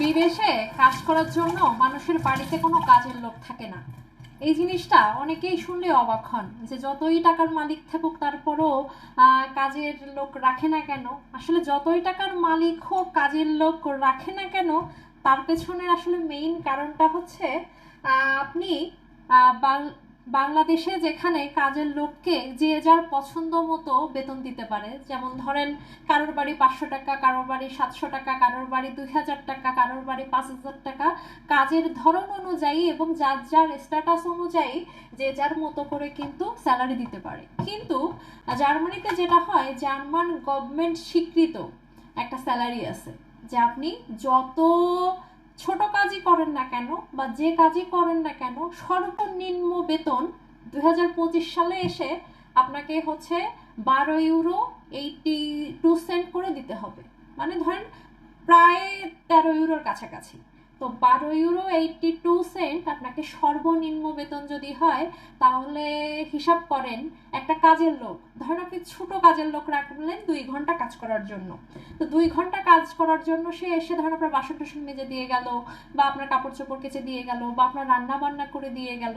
বিদেশে কাজ করার জন্য মানুষের বাড়িতে কোনো কাজের লোক থাকে না। এই জিনিসটা অনেকেই শুনলে অবাক হন যে যতই টাকার মালিক থাকুক তারপরও কাজের লোক রাখে না কেন? আসলে যতই টাকার মালিক হোক, কাজের লোক রাখে না কেন, তার পেছনের আসলে মেইন কারণটা হচ্ছে আপনি বাংলাদেশে যেখানে কাজের লোককে যে যার পছন্দ মতো বেতন দিতে পারে, যেমন ধরেন কারোর বাড়ি পাঁচশো টাকা, কারোর বাড়ি সাতশো টাকা, কারোর বাড়ি দুই হাজার টাকা, কারোর বাড়ি পাঁচ হাজার টাকা, কাজের ধরন অনুযায়ী এবং যার যার স্ট্যাটাস অনুযায়ী যে যার মতো করে কিন্তু স্যালারি দিতে পারে। কিন্তু জার্মানিতে যেটা হয়, জার্মান গভর্নমেন্ট স্বীকৃত একটা স্যালারি আছে, যে আপনি যত ছোট কাজই করেন না কেন বা যে কাজই করেন না কেন, সর্বনিম্ন বেতন দু হাজার পঁচিশ সালে এসে আপনাকে হচ্ছে বারো ইউরো এইটি টু সেন্ট করে দিতে হবে। মানে ধরেন প্রায় তেরো ইউরোর কাছাকাছি। তো বারো ইউরো এইটটি টু সেন্ট আপনাকে সর্বনিম্ন বেতন যদি হয়, তাহলে হিসাব করেন, একটা কাজের লোক, ধরেন আপনি ছোট কাজের লোক রাখলেন দুই ঘণ্টা কাজ করার জন্য। তো দুই ঘণ্টা কাজ করার জন্য সে এসে ধরেন আপনার বাসন টাসন মেজে দিয়ে গেল, বা আপনার কাপড় চোপড় কেচে দিয়ে গেল, বা আপনার রান্না বান্না করে দিয়ে গেল।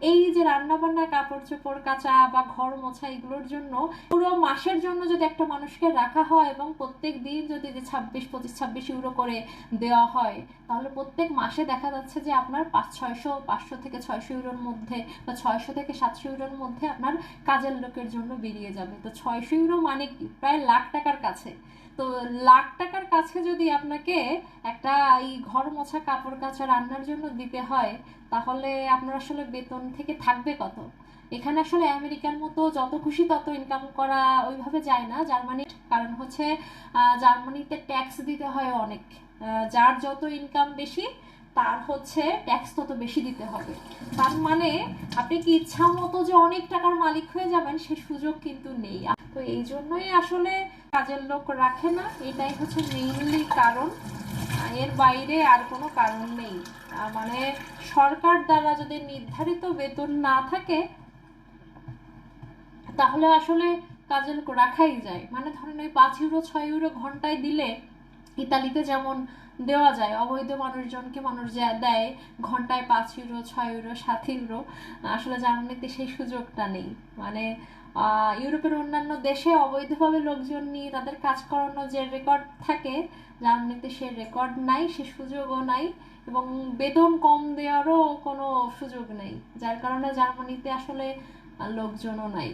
এই যে রান্না বান্না কাপড় চোপড় কাচা বা ঘর মোছা, এগুলোর জন্য পুরো মাসের জন্য যদি একটা মানুষকে রাখা হয় এবং প্রত্যেক দিন যদি যে ছাব্বিশ, পঁচিশ, ছাব্বিশ ইউরো করে দেওয়া হয়, তাহলে প্রত্যেক মাসে দেখা যাচ্ছে যে আপনার পাঁচ, ছয়শো, পাঁচশো থেকে ছয়শো ইউরোর মধ্যে বা ছয়শো থেকে সাতশো ইউরোর মধ্যে আপনার কাজের লোকের জন্য বেরিয়ে যাবে। তো ছয়শো ইউরো মানে কি? প্রায় লাখ টাকার কাছে। তো লাখ টাকার কাছে যদি আপনাকে একটা এই ঘর মোছা, কাপড় কাচা রান্নার জন্য দিতে হয় তাহলে আপনার আসলে বেতন থেকে থাকবে কত? এখানে আসলে আমেরিকার মতো যত খুশি তত ইনকাম করা ওইভাবে যায় না। জার্মানি কারণ হচ্ছে জার্মানিতে ট্যাক্স দিতে হয় অনেক। যার যত ইনকাম বেশি, তার হচ্ছে ট্যাক্স তত বেশি দিতে হবে। তার মানে আপনি কি ইচ্ছা মতো যে অনেক টাকার মালিক হয়ে যাবেন, সে সুযোগ কিন্তু নেই। তো এই জন্যই আসলে কাজের লোক রাখে না। এটাই হচ্ছে মেইনলি কারণ। এর বাইরে আর কোনো কারণ নেই। মানে সরকার দ্বারা যদি নির্ধারিত বেতন না থাকে, তাহলে আসলে কাজের রাখাই যায়। মানে ধরেন ওই পাঁচ ইউরো, ছয় ইউরো ঘন্টায় দিলে ইতালিতে যেমন দেওয়া যায়, অবৈধ মানুষজনকে মানুষ যা দেয়, ঘন্টায় পাঁচ ইউরো, ছয় ইউরো, সাত ইউরো, আসলে জার্মানিতে সেই সুযোগটা নেই। মানে ইউরোপের অন্যান্য দেশে অবৈধভাবে লোকজন নিয়ে তাদের কাজ করানো যে রেকর্ড থাকে, জার্মানিতে সে রেকর্ড নাই, সে সুযোগও নাই এবং বেতন কম দেওয়ারও কোনো সুযোগ নেই। যার কারণে জার্মানিতে আসলে লোকজনও নাই।